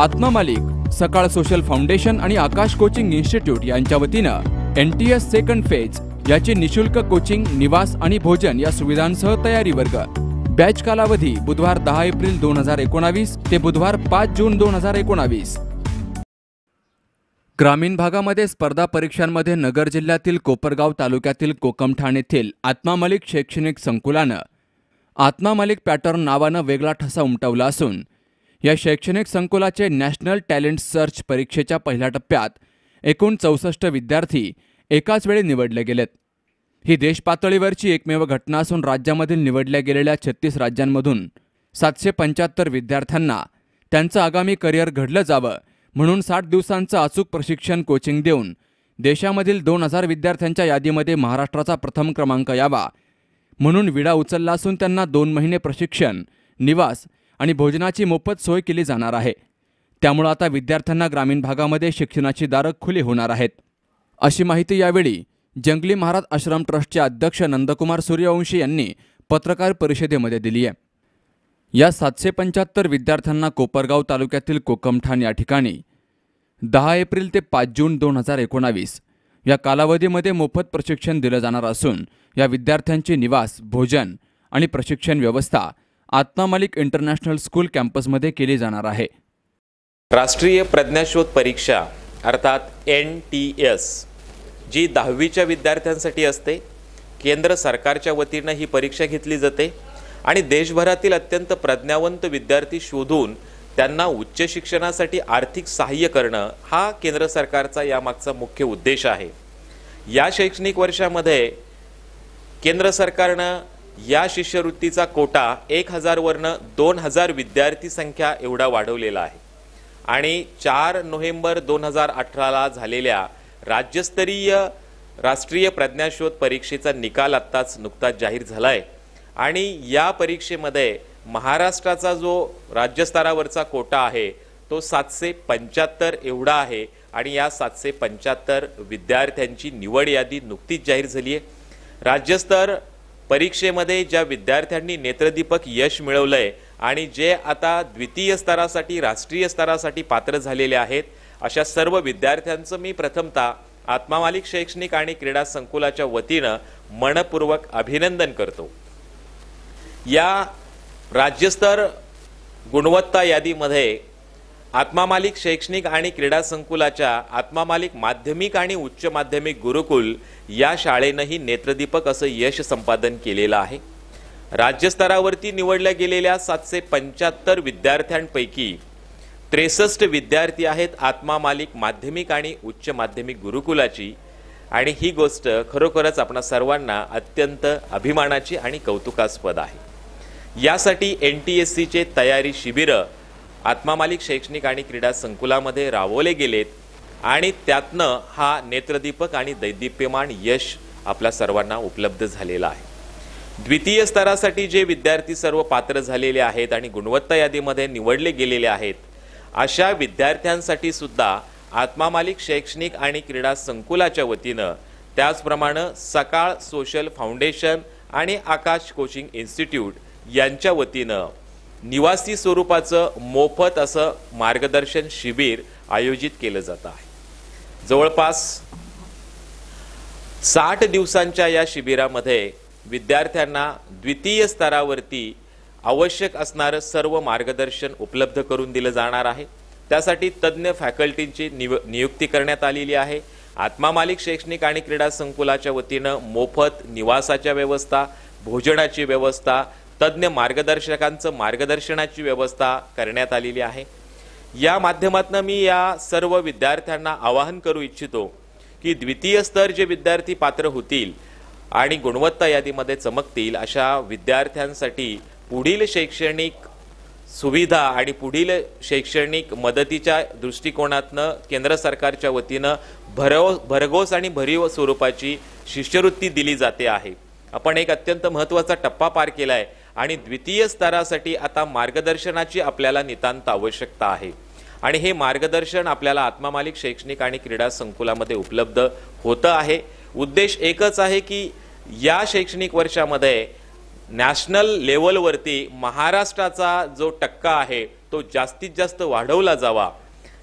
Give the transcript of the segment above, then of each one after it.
आत्मा मालिक सकाळ सोशल फाउंडेशन आणि आकाश कोचिंग इन्स्टिट्यूट यांच्या वतीनं N T S second phase याची निशुल्क कोचिंग निवास आणि भोजन या सुविधांसह तयारी वर्ग. बॅच कालावधी बुधवार दहा एप्रिल दोन हजार एकोणावीस ते बुधवार पाच जून दोन हजार एकोणावीस. ग्रामीण भागामध्ये स्पर्धा परीक्षांमध्ये नगर जिल्ह्यातील कोपरगाव तालुक्यातील कोकमठाण येथील आत्मा मालिक शैक्षणिक संकुलानं आत्मा मालिक पॅटर्न नावानं वेगळा ठसा उमटवला असून या शैक्षणिक संकुलाचे नॅशनल टॅलेंट सर्च परीक्षेच्या पहिल्या टप्प्यात एकूण चौसष्ट विद्यार्थी एकाच वेळी निवडले गेलेत. ही देशपातळीवरची एकमेव घटना असून राज्यामधील निवडल्या गेलेल्या छत्तीस राज्यांमधून सातशे पंच्याहत्तर विद्यार्थ्यांना त्यांचं आगामी करिअर घडलं जावं म्हणून साठ दिवसांचं अचूक प्रशिक्षण कोचिंग देऊन देशामधील दोन हजार विद्यार्थ्यांच्या यादीमध्ये महाराष्ट्राचा प्रथम क्रमांक यावा म्हणून विडा उचलला असून त्यांना दोन महिने प्रशिक्षण निवास आणि भोजनाची मोफत सोय केली जाणार आहे. त्यामुळं आता विद्यार्थ्यांना ग्रामीण भागामध्ये शिक्षणाची दारं खुली होणार आहेत. अशी माहिती यावेळी जंगली महाराज आश्रम ट्रस्टचे अध्यक्ष नंदकुमार सूर्यवंशी यांनी पत्रकार परिषदेमध्ये दिली आहे. या सातशे पंच्याहत्तर विद्यार्थ्यांना कोपरगाव तालुक्यातील कोकमठाण या ठिकाणी दहा एप्रिल ते पाच जून दोन हजार एकोणावीस या कालावधीमध्ये मोफत प्रशिक्षण दिलं जाणार असून या विद्यार्थ्यांची निवास भोजन आणि प्रशिक्षण व्यवस्था आत्मा मालिक इंटरनॅशनल स्कूल कॅम्पसमध्ये केली जाणार आहे. राष्ट्रीय प्रज्ञाशोध परीक्षा अर्थात एन टी एस जी दहावीच्या विद्यार्थ्यांसाठी असते केंद्र सरकारच्या वतीनं ही परीक्षा घेतली जाते आणि देशभरातील अत्यंत प्रज्ञावंत विद्यार्थी शोधून त्यांना उच्च शिक्षणासाठी आर्थिक सहाय्य करणं हा केंद्र सरकारचा यामागचा मुख्य उद्देश आहे. या शैक्षणिक वर्षामध्ये केंद्र सरकारनं या शिष्यवृत्तीचा कोटा एक हजारवरनं दोन हजार विद्यार्थी संख्या एवढा वाढवलेला आहे. आणि चार नोव्हेंबर दोन हजार अठराला झालेल्या राज्यस्तरीय राष्ट्रीय प्रज्ञाशोध परीक्षेचा निकाल आत्ताच नुकताच जाहीर झाला आहे आणि या परीक्षेमध्ये महाराष्ट्राचा जो राज्यस्तरावरचा कोटा आहे तो सातशे पंच्याहत्तर एवढा आहे आणि या सातशे पंच्याहत्तर विद्यार्थ्यांची निवड यादी नुकतीच जाहीर झाली आहे राज्यस्तर परीक्षेमध्ये ज्या विद्यार्थ्यांनी नेत्रदीपक यश मिळवलं आहे आणि जे आता द्वितीय स्तरासाठी राष्ट्रीय स्तरासाठी पात्र झालेले आहेत अशा सर्व विद्यार्थ्यांचं मी प्रथमतः आत्मामालिक शैक्षणिक आणि क्रीडा संकुलाच्या वतीनं मनपूर्वक अभिनंदन करतो. या राज्यस्तर गुणवत्ता यादीमध्ये आत्मामालिक शैक्षणिक आणि क्रीडा संकुलाच्या आत्मामालिक माध्यमिक आणि उच्च माध्यमिक गुरुकुल या शाळेनंही नेत्रदीपक असं यश संपादन केलेलं आहे. राज्यस्तरावरती निवडल्या गेलेल्या सातशे पंच्याहत्तर विद्यार्थ्यांपैकी त्रेसष्ट विद्यार्थी आहेत आत्मा मालिक माध्यमिक आणि उच्च माध्यमिक गुरुकुलाची. आणि ही गोष्ट खरोखरच आपणा सर्वांना अत्यंत अभिमानाची आणि कौतुकास्पद आहे. यासाठी एन टी एस सीचे तयारी शिबिरं आत्मामालिक शैक्षणिक आणि क्रीडा संकुलामध्ये राबवले गेलेत आणि त्यातनं हा नेत्रदीपक आणि दैदिप्यमान यश आपल्या सर्वांना उपलब्ध झालेला आहे. द्वितीय स्तरासाठी जे विद्यार्थी सर्व पात्र झालेले आहेत आणि गुणवत्ता यादीमध्ये निवडले गेलेले आहेत अशा विद्यार्थ्यांसाठी सुद्धा आत्मामालिक शैक्षणिक आणि क्रीडा संकुलाच्या वतीनं त्याचप्रमाणे सकाळ सोशल फाउंडेशन आणि आकाश कोचिंग इन्स्टिट्यूट यांच्या वतीनं निवासी स्वरूपाचं मोफत असं मार्गदर्शन शिबिर आयोजित केलं जात आहे. जवळपास साठ दिवसांच्या या शिबिरामध्ये विद्यार्थ्यांना द्वितीय स्तरावरती आवश्यक असणारं सर्व मार्गदर्शन उपलब्ध करून दिलं जाणार आहे. त्यासाठी तज्ज्ञ फॅकल्टींची निव नियुक्ती करण्यात आलेली आहे. आत्मा मालिक शैक्षणिक आणि क्रीडा संकुलाच्या वतीनं मोफत निवासाच्या व्यवस्था भोजनाची व्यवस्था तज्ज्ञ मार्गदर्शकांचं मार्गदर्शनाची व्यवस्था करण्यात आलेली आहे. या माध्यमातून मी या सर्व विद्यार्थ्यांना आवाहन करू इच्छितो की द्वितीय स्तर जे विद्यार्थी पात्र होतील आणि गुणवत्ता यादीमध्ये चमकतील अशा विद्यार्थ्यांसाठी पुढील शैक्षणिक सुविधा आणि पुढील शैक्षणिक मदतीच्या दृष्टिकोनातनं केंद्र सरकारच्या वतीनं भरव भरघोस आणि भरीव स्वरूपाची शिष्यवृत्ती दिली जाते आहे. आपण एक अत्यंत महत्त्वाचा टप्पा पार केला आहे आणि द्वितीय स्तरासाठी आता मार्गदर्शनाची आपल्याला नितांत आवश्यकता आहे. आणि हे मार्गदर्शन आपल्याला आत्मामालिक शैक्षणिक आणि क्रीडा संकुलामध्ये उपलब्ध होतं आहे. उद्देश एकच आहे की या शैक्षणिक वर्षामध्ये नॅशनल लेवलवरती महाराष्ट्राचा जो टक्का आहे तो जास्तीत जास्त वाढवला जावा.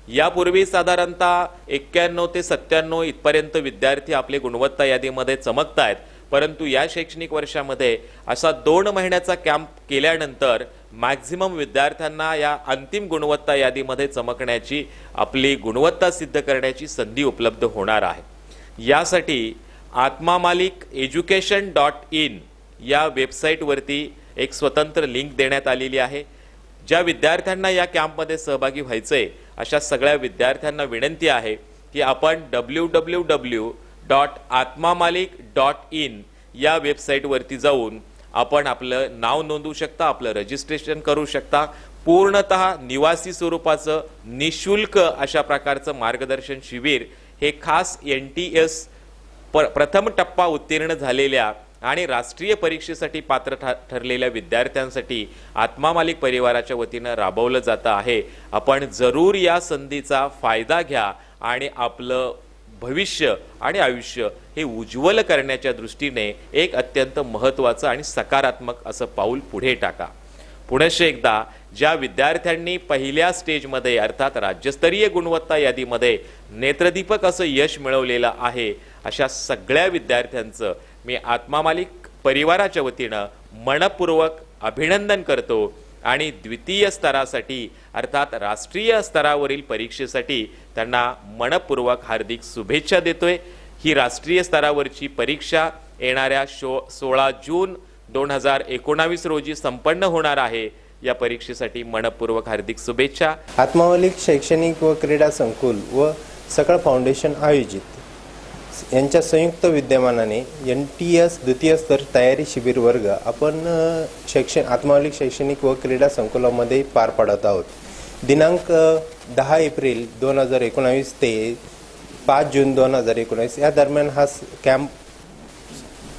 यापूर्वी साधारणतः एक्क्याण्णव ते सत्त्याण्णव इथपर्यंत विद्यार्थी आपले गुणवत्ता यादीमध्ये चमकत आहेत परंतु या शैक्षणिक वर्षामध्ये असा दोन महिन्याचा कॅम्प केल्यानंतर मॅक्झिमम विद्यार्थ्यांना या अंतिम गुणवत्ता यादीमध्ये चमकण्याची आपली गुणवत्ता सिद्ध करण्याची संधी उपलब्ध होणार आहे. यासाठी आत्मा मालिक एज्युकेशन डॉट इन या वेबसाईटवरती एक स्वतंत्र लिंक देण्यात आलेली आहे. ज्या विद्यार्थ्यांना या कॅम्पमध्ये सहभागी व्हायचंय अशा सगळ्या विद्यार्थ्यांना विनंती आहे की आपण W W W dot Atmamalik dot in या वेबसाईटवरती जाऊन आपण आपलं नाव नोंदवू शकता आपलं रजिस्ट्रेशन करू शकता. पूर्णत निवासी स्वरूपाचं निशुल्क अशा प्रकारचं मार्गदर्शन शिबिर हे खास एन टी एस प्रथम टप्पा उत्तीर्ण झालेल्या आणि राष्ट्रीय परीक्षेसाठी पात्र ठ ठरलेल्या विद्यार्थ्यांसाठी आत्मा मालिक परिवाराच्या वतीनं राबवलं जातं आहे. आपण जरूर या संधीचा फायदा घ्या आणि आपलं भविष्य आणि आयुष्य हे उज्ज्वल करण्याच्या दृष्टीने एक अत्यंत महत्त्वाचं आणि सकारात्मक असं पाऊल पुढे टाका. पुनश्च एकदा ज्या विद्यार्थ्यांनी पहिल्या स्टेजमध्ये अर्थात राज्यस्तरीय गुणवत्ता यादीमध्ये नेत्रदीपक असं यश मिळवलेलं आहे अशा सगळ्या विद्यार्थ्यांचं मी आत्मामालिक परिवाराच्या वतीनं मनपूर्वक अभिनंदन करतो. आणि द्वितीय स्तरासाठी अर्थात राष्ट्रीय स्तरावरील परीक्षेसाठी त्यांना मनपूर्वक हार्दिक शुभेच्छा देतोय. ही राष्ट्रीय स्तरावरची परीक्षा येणाऱ्या शो सोळा जून दोन हजार एकोणावीस रोजी संपन्न होणार आहे. या परीक्षेसाठी मनपूर्वक हार्दिक शुभेच्छा. आत्मावलिक शैक्षणिक व क्रीडा संकुल व सकळ फाउंडेशन आयोजित. यांच्या संयुक्त विद्यमानाने एन टी एस द्वितीय स्तर तयारी शिबिर वर्ग आपण शैक्षण आत्मावलिक शैक्षणिक व क्रीडा संकुलामध्ये पार पाडत आहोत. दिनांक दहा एप्रिल दोन हजार एकोणावीस ते पाच जून दोन हजार एकोणावीस या दरम्यान हा कॅम्प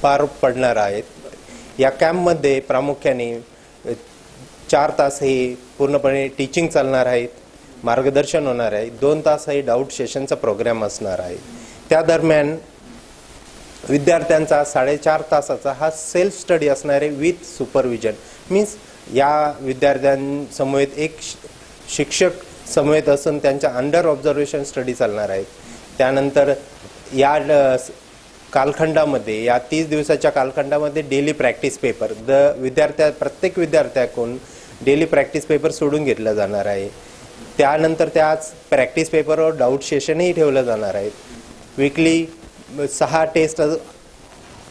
पार पडणार आहेत या कॅम्पमध्ये प्रामुख्याने चार तास हे पूर्णपणे टीचिंग चालणार आहेत मार्गदर्शन होणार आहे दोन तास हे डाऊट सेशनचा प्रोग्राम असणार आहे. त्या दरम्यान विद्यार्थ्यांचा साडेचार तासाचा हा सेल्फ स्टडी असणारे विथ सुपरविजन. मीन्स या विद्यार्थ्यांसमवेत एक श- शिक्षक समवेत असून त्यांच्या अंडर ऑब्झर्वेशन स्टडी चालणार आहेत. त्यानंतर या कालखंडामध्ये या तीस दिवसाच्या कालखंडामध्ये डेली प्रॅक्टिस पेपर द विद्यार्थ्या प्रत्येक विद्यार्थ्याकडून डेली प्रॅक्टिस पेपर सोडून घेतला जाणार आहे. त्यानंतर त्याच प्रॅक्टिस पेपरवर डाऊट सेशनही ठेवलं जाणार आहे. विकली सहा टेस्ट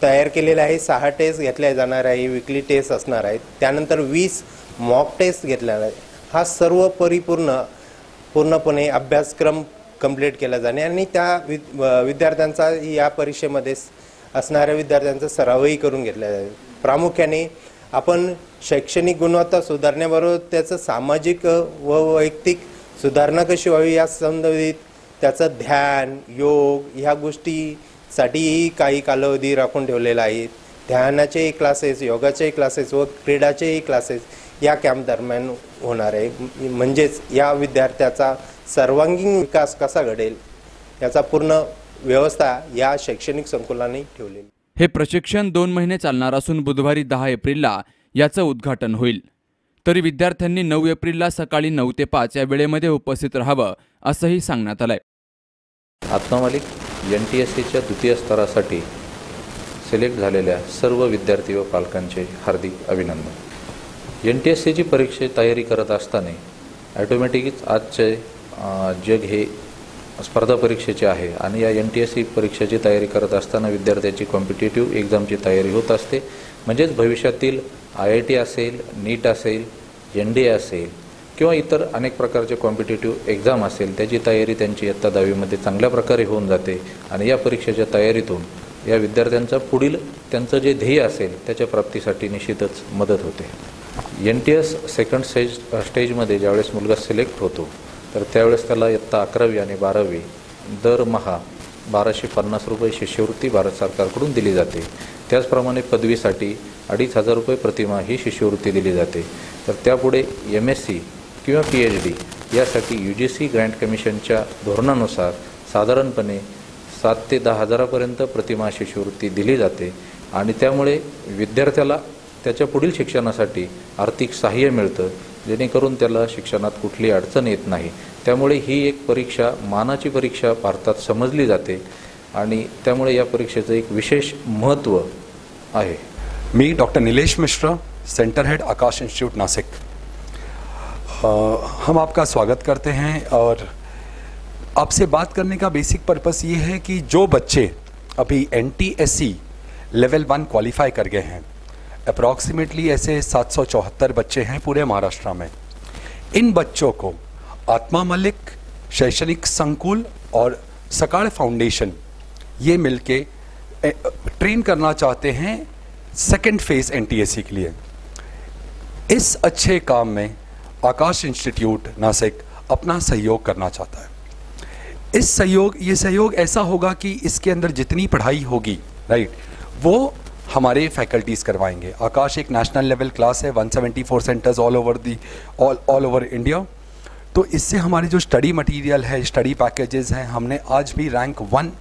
तयार केलेल्या आहे सहा टेस्ट घेतल्या जाणार आहे विकली टेस्ट असणार आहेत. त्यानंतर वीस मॉक टेस्ट घेतल्या आहे हा सर्व परिपूर्ण पूर्णपणे अभ्यासक्रम कंप्लीट केला जाणे आणि त्या वि- विद्यार्थ्यांचा या परीक्षेमध्ये असणाऱ्या विद्यार्थ्यांचा सरावही करून घेतला जाईल. प्रामुख्याने आपण शैक्षणिक गुणवत्ता सुधारण्याबरोबर त्याचं सामाजिक व वैयक्तिक सुधारणा कशी व्हावी या संबंधित त्याचं ध्यान योग ह्या गोष्टीसाठीही काही कालावधी राखून ठेवलेला आहे. ध्यानाचेही क्लासेस योगाचेही क्लासेस व क्रीडाचेही क्लासेस या कॅम्प दरम्यान होणार आहे. म्हणजेच या विद्यार्थ्याचा सर्वांगीण विकास कसा घडेल याचा पूर्ण व्यवस्था या शैक्षणिक संकुलाने ठेवलेली हे प्रशिक्षण दोन महिने चालणार असून बुधवारी दहा एप्रिलला याचं उद्घाटन होईल. तरी विद्यार्थ्यांनी नऊ एप्रिलला सकाळी नऊ ते पाच या वेळेमध्ये उपस्थित राहावं असंही सांगण्यात आलंय. आत्मा मालिक एन टी एस सीच्या द्वितीय स्तरासाठी सिलेक्ट झालेल्या सर्व विद्यार्थी व पालकांचे हार्दिक अभिनंदन. एन टी एस सीची परीक्षे तयारी करत असताना ॲटोमॅटिकच आजचे जग हे स्पर्धा परीक्षेचे आहे आणि या एन टी एस सी परीक्षेची तयारी करत असताना विद्यार्थ्याची कॉम्पिटेटिव्ह एक्झामची तयारी होत असते. म्हणजेच भविष्यातील आय आय टी असेल नीट असेल एन डी ए असेल किंवा इतर अनेक प्रकारचे कॉम्पिटेटिव्ह एक्झाम असेल त्याची तयारी त्यांची इयत्ता दहावीमध्ये चांगल्या प्रकारे होऊन जाते. आणि या परीक्षेच्या तयारीतून या विद्यार्थ्यांचा पुढील त्यांचं जे ध्येय असेल त्याच्या प्राप्तीसाठी निश्चितच मदत होते. N T S second stage स्टेजमध्ये ज्यावेळेस मुलगा सिलेक्ट होतो तर त्यावेळेस त्याला इयत्ता अकरावी आणि बारावी दरमहा बाराशे पन्नास रुपये शिष्यवृत्ती भारत सरकारकडून दिली जाते. त्याचप्रमाणे पदवीसाठी अडीच हजार रुपये प्रतिमा ही शिष्यवृत्ती दिली जाते. तर त्यापुढे एम एस सी किंवा पी एच डी यासाठी यू जी सी ग्रँट कमिशनच्या धोरणानुसार साधारणपणे सात ते दहा हजारापर्यंत प्रतिमा शिष्यवृत्ती दिली जाते आणि त्यामुळे विद्यार्थ्याला त्याच्या पुढील शिक्षणासाठी आर्थिक सहाय्य मिळतं जेणेकरून त्याला शिक्षणात कुठली अडचण येत नाही. त्यामुळे ही एक परीक्षा मानाची परीक्षा भारतात समजली जाते आणि त्यामुळे या परीक्षेचं एक विशेष महत्त्व आहे. मी doctor Nilesh Mishra centre head Aakash institute Nashik हम आपका स्वागत करते हैं और आपसे बात करने का बेसिक पर्पस ये है कि जो बच्चे अभी एन लेवल वन क्वालिफाई कर गए हैं अप्रॉक्सीमेटली ऐसे सात सौ चौहत्तर बच्चे हैं पूरे महाराष्ट्र में। इन बच्चों को आत्मा मलिक, शैक्षणिक संकुल और सकाळ फाउंडेशन ये मिलके ट्रेन करना चाहते हैं सेकेंड फ़ेज़ एनटीएससी के लिए। इस अच्छे काम में आकाश इंस्टीट्यूट नासिक अपना सहयोग करना चाहता है। इस सहयोग, ये सहयोग ऐसा होगा कि इसके अंदर जितनी पढ़ाई होगी राइट वो हमारे फैकल्टीज़ करवाएँगे। आकाश एक नेशनल लेवल क्लास है 174 centres all over the all all over India तो इससे हमारे जो स्टडी मटेरियल है स्टडी पैकेजेस हैं, हमने आज भी रैंक वन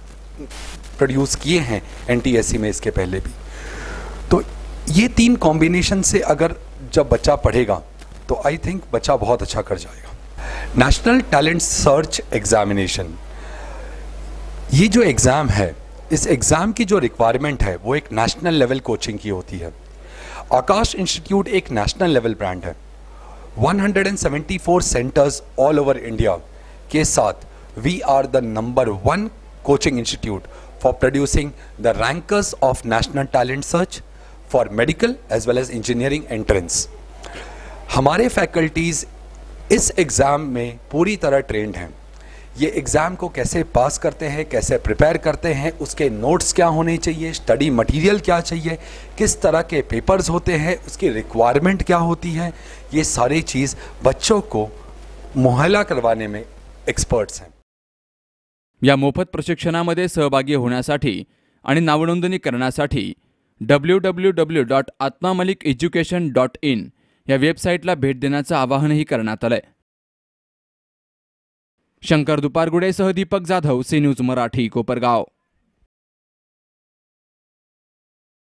प्रोड्यूस किए हैं एनटीएससी में इसके पहले भी। तो ये तीन कॉम्बिनेशन से अगर जब बच्चा पढ़ेगा तो आई थिंक बच्चा बहुत अच्छा कर जाएगा। नेशनल टैलेंट सर्च एग्जामिनेशन ये जो एग्ज़ाम है, इस एग्ज़ाम की जो रिक्वायरमेंट है, वो एक नेशनल लेवल कोचिंग की होती है। आकाश इंस्टीट्यूट एक नेशनल लेवल ब्रांड है। 174 सेंटर्स ऑल ओवर इंडिया के साथ we are the number one coaching institute for producing the rankers of national talent search for medical as well as engineering entrance हमारे faculties इस exam में पूरी तरह trend हैं। ये एग्ज़ाम को कैसे पास करते हैं, कैसे प्रिपेयर करते हैं, उसके नोट्स क्या होने चाहिए स्टडी मटेरियल क्या चाहिए, किस तरह के पेपर्स होते हैं, उसकी रिक्वायरमेंट क्या होती है, ये सारी चीज़ बच्चों को मुहैया करवाने में एक्सपर्ट्स हैं। या मोफत प्रशिक्षणामध्ये सहभागी होण्यासाठी नावनोंदणी करण्यासाठी डब्ल्यू डब्ल्यू डब्ल्यू डॉट आत्मा मलिक एज्युकेशन डॉट इन या वेबसाईटला भेट देण्याचं आवाहनही करण्यात आलंय. शंकर दुपारगुडेसह दीपक जाधव सी न्यूज मराठी कोपरगाव.